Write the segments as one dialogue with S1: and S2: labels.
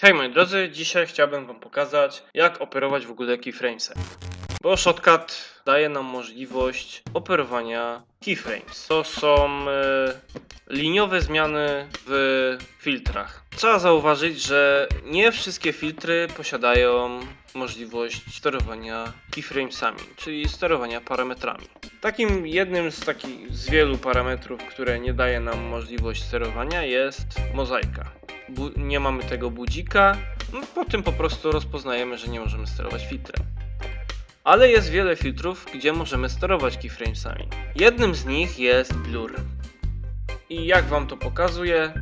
S1: Hej moi drodzy, dzisiaj chciałbym wam pokazać jak operować w ogóle keyframesem. Bo Shotcut daje nam możliwość operowania keyframes. To są e, liniowe zmiany w filtrach. Trzeba zauważyć, że nie wszystkie filtry posiadają możliwość sterowania keyframesami, czyli sterowania parametrami. Takim jednym z takich z wielu parametrów, które nie daje nam możliwość sterowania jest mozaika. Bu- nie mamy tego budzika, no, po tym po prostu rozpoznajemy, że nie możemy sterować filtrem. Ale jest wiele filtrów, gdzie możemy sterować keyframesami. Jednym z nich jest blur. I jak wam to pokazuję,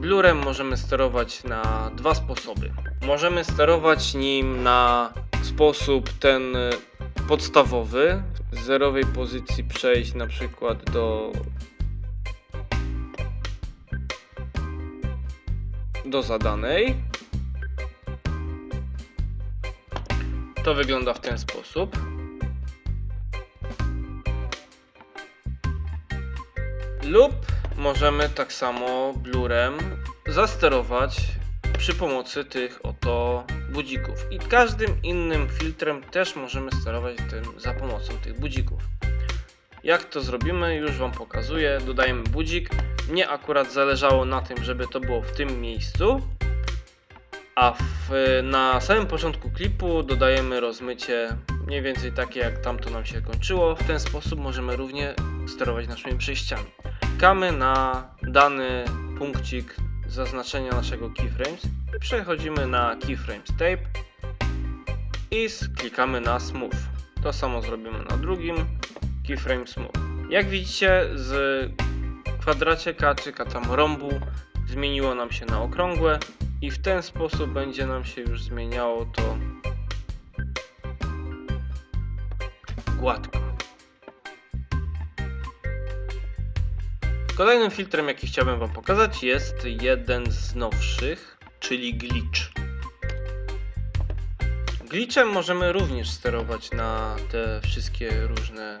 S1: blurem możemy sterować na dwa sposoby. Możemy sterować nim na sposób ten y, podstawowy, z zerowej pozycji przejść na przykład do do zadanej. To wygląda w ten sposób. Lub możemy tak samo blurem zasterować przy pomocy tych oto budzików. I każdym innym filtrem też możemy sterować tym za pomocą tych budzików. Jak to zrobimy, już Wam pokazuję. Dodajemy budzik. Mnie akurat zależało na tym, żeby to było w tym miejscu. A w, na samym początku klipu dodajemy rozmycie mniej więcej takie jak tamto nam się kończyło. W ten sposób możemy równie sterować naszymi przejściami. Klikamy na dany punkcik zaznaczenia naszego keyframes i przechodzimy na keyframes tape i klikamy na smooth. To samo zrobimy na drugim keyframe smooth. Jak widzicie z kwadracieka czy tam rąbu zmieniło nam się na okrągłe i w ten sposób będzie nam się już zmieniało to gładko. Kolejnym filtrem jaki chciałbym wam pokazać jest jeden z nowszych, czyli glitch. Glitchem możemy również sterować na te wszystkie różne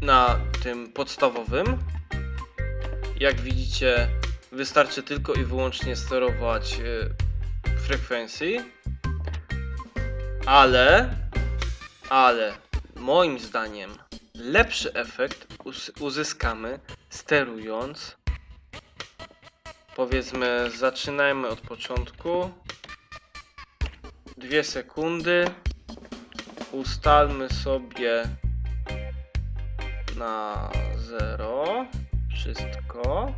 S1: na tym podstawowym. Jak widzicie, wystarczy tylko i wyłącznie sterować e, frekwencji. Ale, ale moim zdaniem lepszy efekt uzyskamy sterując. Powiedzmy, zaczynajmy od początku. Dwie sekundy. Ustalmy sobie na 0 wszystko.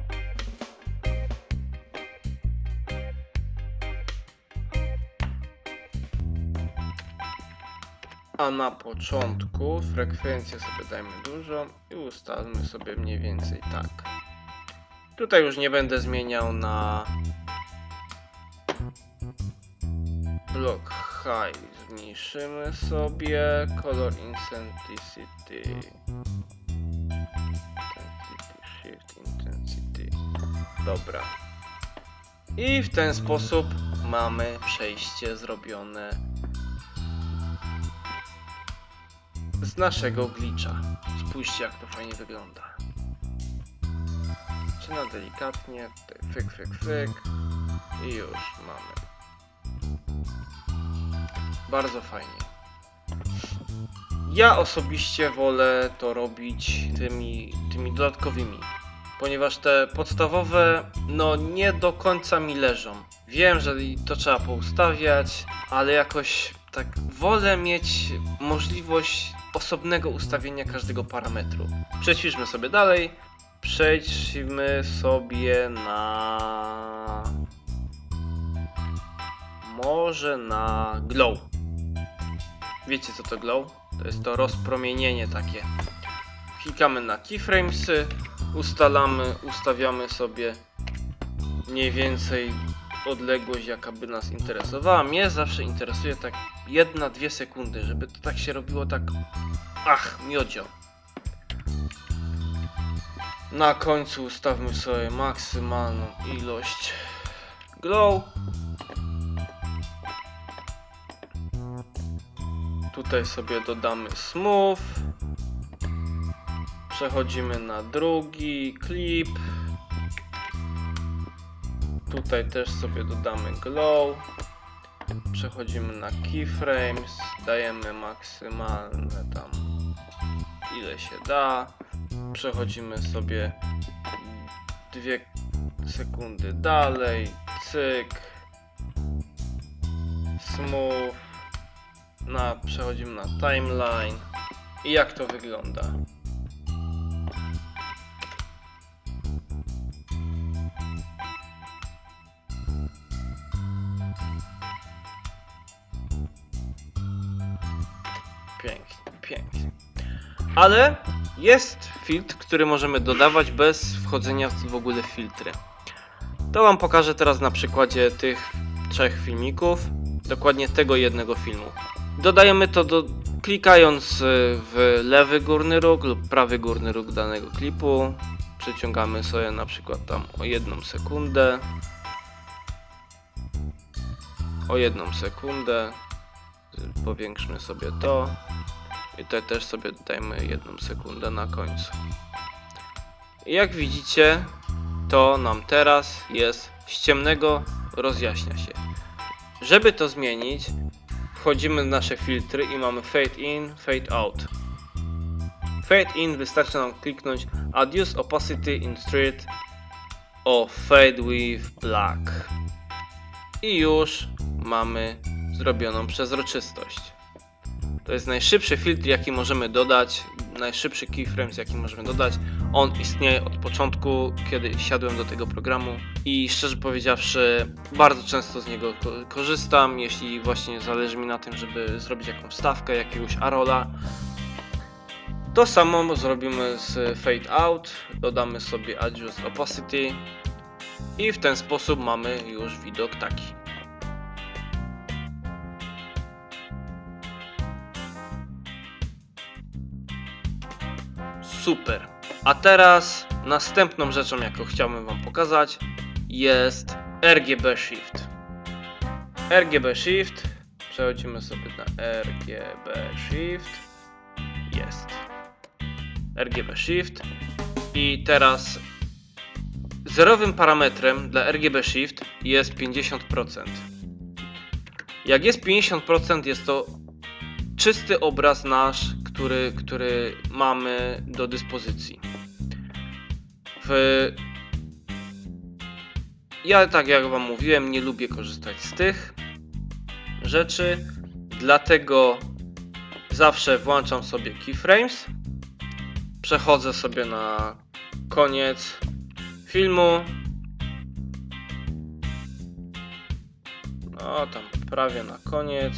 S1: A na początku frekwencję sobie dajmy dużo i ustalmy sobie mniej więcej tak. Tutaj już nie będę zmieniał na block high. Zmniejszymy sobie color. Intensity, shift intensity. Dobra. I w ten sposób mamy przejście zrobione naszego glitcha. Spójrzcie jak to fajnie wygląda. Zaczyna delikatnie, tutaj fyk, fyk, fyk i już mamy. Bardzo fajnie. Ja osobiście wolę to robić tymi, tymi dodatkowymi, ponieważ te podstawowe no nie do końca mi leżą. Wiem, że to trzeba poustawiać, ale jakoś tak wolę mieć możliwość osobnego ustawienia każdego parametru. Przećwiczmy sobie dalej. Przejdźmy sobie na może na glow. Wiecie co to glow? To jest to rozpromienienie takie. Klikamy na keyframesy, ustalamy, ustawiamy sobie mniej więcej odległość jaka by nas interesowała. Mnie zawsze interesuje tak jedna, dwie sekundy, żeby to tak się robiło tak ach, miodzio. Na końcu ustawmy sobie maksymalną ilość glow. Tutaj sobie dodamy smooth. Przechodzimy na drugi klip. Tutaj też sobie dodamy glow. Przechodzimy na keyframes, dajemy maksymalne tam ile się da. Przechodzimy sobie dwie sekundy dalej, cyk, smooth, na, przechodzimy na timeline i jak to wygląda. Pięknie, pięknie. Ale jest filtr, który możemy dodawać bez wchodzenia w ogóle w filtry. To Wam pokażę teraz na przykładzie tych trzech filmików, dokładnie tego jednego filmu. Dodajemy to do, klikając y, w lewy górny róg lub prawy górny róg danego klipu. Przeciągamy sobie na przykład tam o jedną sekundę. O jedną sekundę. Powiększmy sobie to. I tutaj też sobie dodajmy jedną sekundę na końcu. I jak widzicie, to nam teraz jest z ciemnego rozjaśnia się. Żeby to zmienić, wchodzimy w nasze filtry i mamy fade in, fade out. Fade in wystarczy nam kliknąć Adjust Opacity in Street o Fade with Black. I już mamy zrobioną przezroczystość. To jest najszybszy filtr, jaki możemy dodać, najszybszy keyframes, jaki możemy dodać. On istnieje od początku, kiedy siadłem do tego programu i szczerze powiedziawszy, bardzo często z niego ko- korzystam, jeśli właśnie zależy mi na tym, żeby zrobić jakąś stawkę, jakiegoś arola. To samo zrobimy z Fade Out, dodamy sobie Adjust Opacity i w ten sposób mamy już widok taki. Super. A teraz następną rzeczą, jaką chciałbym Wam pokazać, jest RGB Shift. RGB Shift. Przechodzimy sobie na RGB Shift. Jest. RGB Shift. I teraz zerowym parametrem dla RGB Shift jest 50%. Jak jest 50%, jest to czysty obraz nasz, który, który mamy do dyspozycji. W... Ja, tak jak Wam mówiłem, nie lubię korzystać z tych rzeczy, dlatego zawsze włączam sobie keyframes, przechodzę sobie na koniec filmu. No, tam prawie na koniec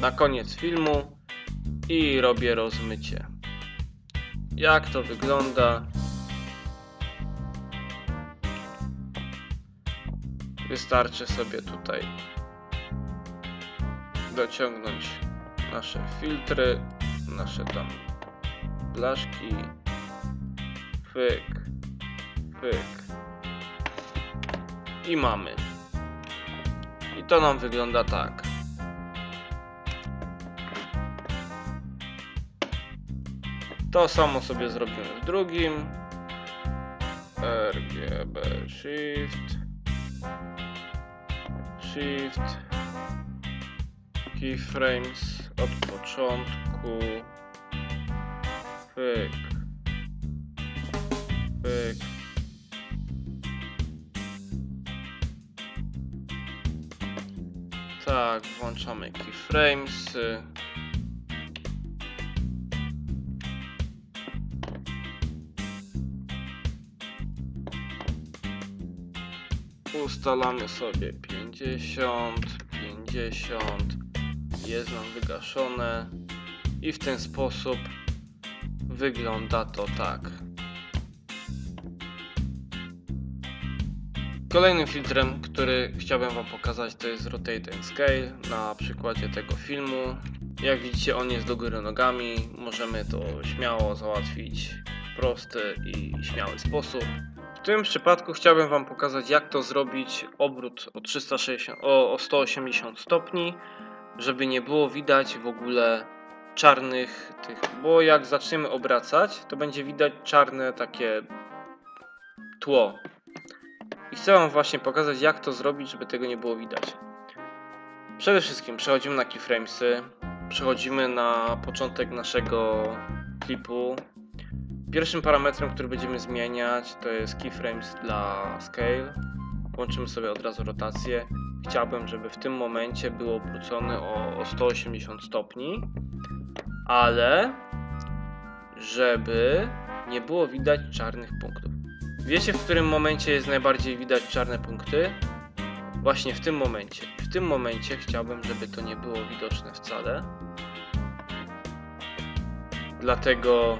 S1: na koniec filmu i robię rozmycie. Jak to wygląda? Wystarczy sobie tutaj dociągnąć nasze filtry, nasze tam blaszki. Fyk, fyk. I mamy. I to nam wygląda tak. To samo sobie zrobimy w drugim. RGB Shift. Shift. Keyframes od początku. Pyk. Pyk. Tak, włączamy keyframesy. Ustalamy sobie 50, 50, jest nam wygaszone i w ten sposób wygląda to tak. Kolejnym filtrem, który chciałbym Wam pokazać to jest Rotate and Scale na przykładzie tego filmu. Jak widzicie on jest do góry nogami, możemy to śmiało załatwić w prosty i śmiały sposób. Tym przypadku chciałbym Wam pokazać, jak to zrobić obrót o 360, o, o 180 stopni, żeby nie było widać w ogóle czarnych tych, bo jak zaczniemy obracać, to będzie widać czarne takie tło. chcę wam właśnie pokazać jak to zrobić, żeby tego nie było widać. Przede wszystkim przechodzimy na keyframesy, przechodzimy na początek naszego klipu. Pierwszym parametrem, który będziemy zmieniać to jest keyframes dla scale. Łączymy sobie od razu rotację. Chciałbym, żeby w tym momencie był obrócony o, o 180 stopni, ale żeby nie było widać czarnych punktów. Wiecie, w którym momencie jest najbardziej widać czarne punkty? Właśnie w tym momencie. W tym momencie chciałbym, żeby to nie było widoczne wcale. Dlatego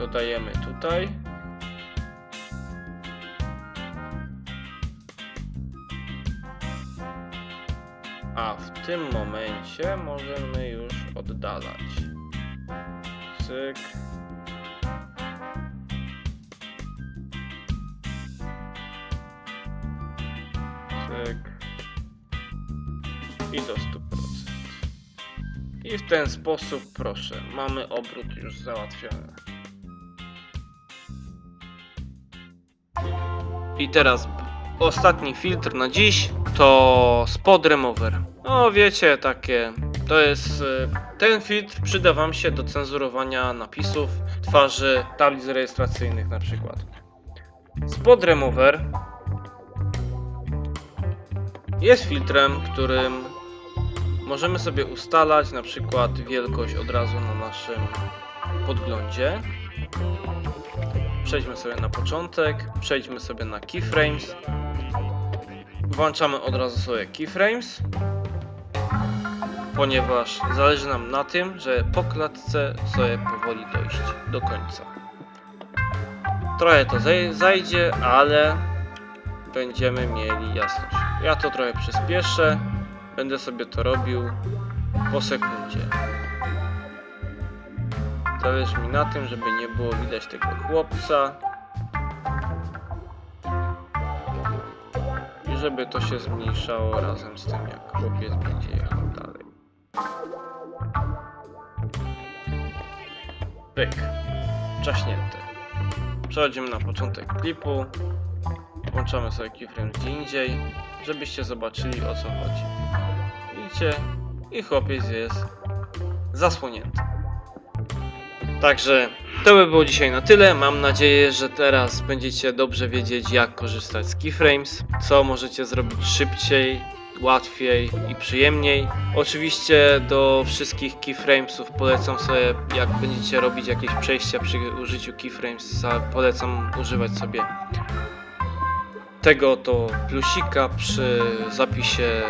S1: dodajemy tutaj. A w tym momencie możemy już oddalać. Cyk. Cyk. I do 100%. I w ten sposób, proszę, mamy obrót już załatwiony. I teraz ostatni filtr na dziś to spot remover. No wiecie, takie to jest y, ten filtr przyda wam się do cenzurowania napisów, twarzy, tablic rejestracyjnych na przykład. Spot remover jest filtrem, którym możemy sobie ustalać na przykład wielkość od razu na naszym podglądzie. Przejdźmy sobie na początek, przejdźmy sobie na keyframes. Włączamy od razu sobie keyframes, ponieważ zależy nam na tym, że po klatce sobie powoli dojść do końca. Trochę to zaj- zajdzie, ale będziemy mieli jasność. Ja to trochę przyspieszę, będę sobie to robił po sekundzie. Zależy mi na tym, żeby nie było widać tego chłopca. I żeby to się zmniejszało razem z tym, jak chłopiec będzie jechał dalej. Pyk. Czaśnięte. Przechodzimy na początek klipu. Włączamy sobie keyframe gdzie indziej, żebyście zobaczyli o co chodzi. Widzicie? I chłopiec jest zasłonięty. Także to by było dzisiaj na tyle. Mam nadzieję, że teraz będziecie dobrze wiedzieć, jak korzystać z keyframes, co możecie zrobić szybciej, łatwiej i przyjemniej. Oczywiście do wszystkich keyframesów polecam sobie, jak będziecie robić jakieś przejścia przy użyciu keyframes, polecam używać sobie tego to plusika przy zapisie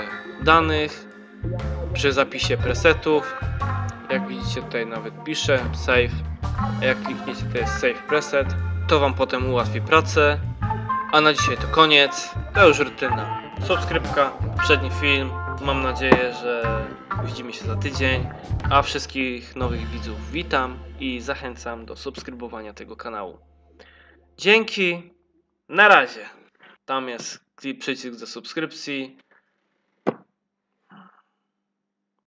S1: danych, przy zapisie presetów. Jak widzicie tutaj nawet piszę save. A jak klikniecie to jest save preset, to wam potem ułatwi pracę. A na dzisiaj to koniec. To już rutyna. Subskrypka, poprzedni film. Mam nadzieję, że widzimy się za tydzień. A wszystkich nowych widzów witam i zachęcam do subskrybowania tego kanału. Dzięki. Na razie. Tam jest przycisk do subskrypcji.